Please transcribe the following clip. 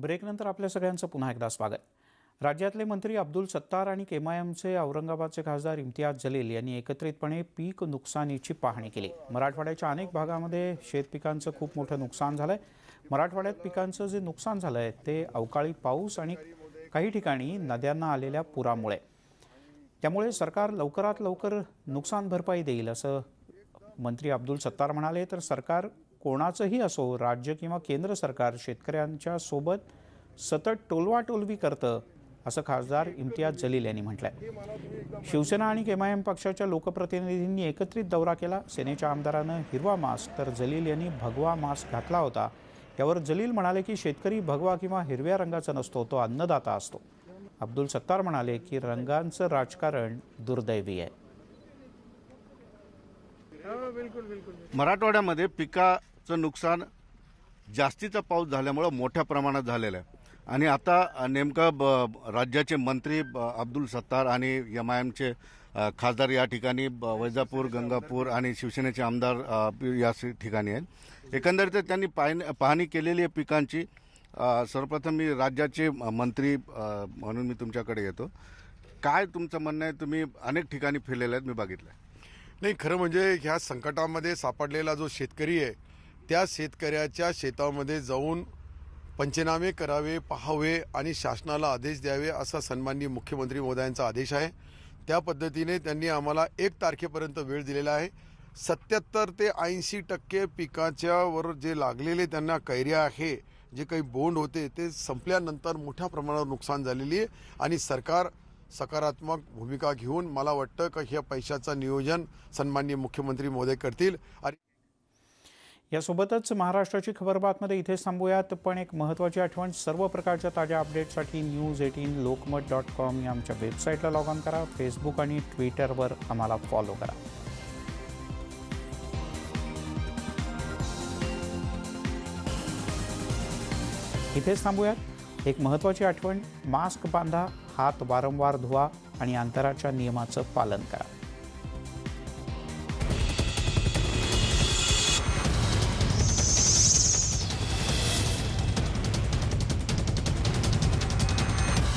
ब्रेकनंतर आपल्या सगळ्यांचं पुन्हा एकदा स्वागत. राज्यातले मंत्री अब्दुल सत्तार आणि केमायमचे औरंगाबादचे खासदार इम्तियाज जलील यांनी एकत्रितपणे पीक नुकसानीची पाहणी केली. मराठवाड्याच्या अनेक भागामध्ये शेतपिकांचं खूप मोठं नुकसान झालं आहे मराठवाड्यात पिकांचं जे नुकसान झालं आहे ते अवकाळी पाऊस आणि काही ठिकाणी नद्यांना आलेल्या पुरामुळे. त्यामुळे सरकार लवकरात लवकर नुकसान भरपाई देईल असं मंत्री अब्दुल सत्तार म्हणाले. तर सरकार कोणाचंही असो राज्य किंवा केंद्र सरकार शेतकऱ्यांच्या सोबत सतत टोलवाटोलवी करतं असं खासदार इम्तियाज जलील यांनी म्हटलंय. शिवसेना आणि केमायएम पक्षाच्या लोकप्रतिनिधींनी एकत्रित दौरा केला. सेनेच्या आमदारानं हिरवा मास्क तर जलील यांनी भगवा मास्क घातला होता. यावर जलील म्हणाले की शेतकरी भगवा किंवा हिरव्या रंगाचा नसतो तो अन्नदाता असतो. अब्दुल सत्तार म्हणाले की रंगांचं राजकारण दुर्दैवी आहे. मराठवाड्यामध्ये पिका चं नुकसान जास्तीचा पाऊस झाल्यामुळं मोठ्या प्रमाणात झालेलं आहे. आणि आता नेमकं ब राज्याचे मंत्री ब- अब्दुल सत्तार आणि एम आय एमचे खासदार या ठिकाणी ब- वैजापूर गंगापूर आणि शिवसेनेचे आमदार या ठिकाणी आहेत. एकंदरीत त्यांनी पाहणी पाहणी केलेली आहे पिकांची. सर्वप्रथम मी राज्याचे मंत्री म्हणून मी तुमच्याकडे येतो. काय तुमचं म्हणणं आहे? तुम्ही अनेक ठिकाणी फिरलेले आहेत मी बघितलं नाही खरं म्हणजे ह्या संकटामध्ये सापडलेला जो शेतकरी आहे त्या शेतकऱ्याच्या शेतामध्ये जाऊन पंचनामे करावे पाहावे आणि शासनाला आदेश द्यावे असा सन्माननीय मुख्यमंत्री महोदयांचा आदेश आहे. त्या पद्धतीने त्यांनी आम्हाला एक तारखेपर्यंत वेळ दिलेला आहे. सत्याहत्तर ते ऐंशी टक्के पिकाच्यावर जे लागलेले त्यांना कैऱ्या आहे जे काही बोंड होते ते संपल्यानंतर मोठ्या प्रमाणावर नुकसान झालेली आहे आणि सरकार सकारात्मक भूमिका घेऊन मला वाटतं का ह्या पैशाचं नियोजन सन्माननीय मुख्यमंत्री महोदय करतील. आणि यासोबतच महाराष्ट्राची खबर बातमध्ये इथेच थांबूयात. पण एक महत्त्वाची आठवण सर्व प्रकारच्या ताज्या अपडेटसाठी news eighteen Lokmat dot com या आमच्या वेबसाईटला लॉग ऑन करा. फेसबुक आणि ट्विटरवर आम्हाला फॉलो करा. इथेच थांबूयात. एक महत्त्वाची आठवण मास्क बांधा हात वारंवार धुवा आणि अंतराच्या नियमाचं पालन करा.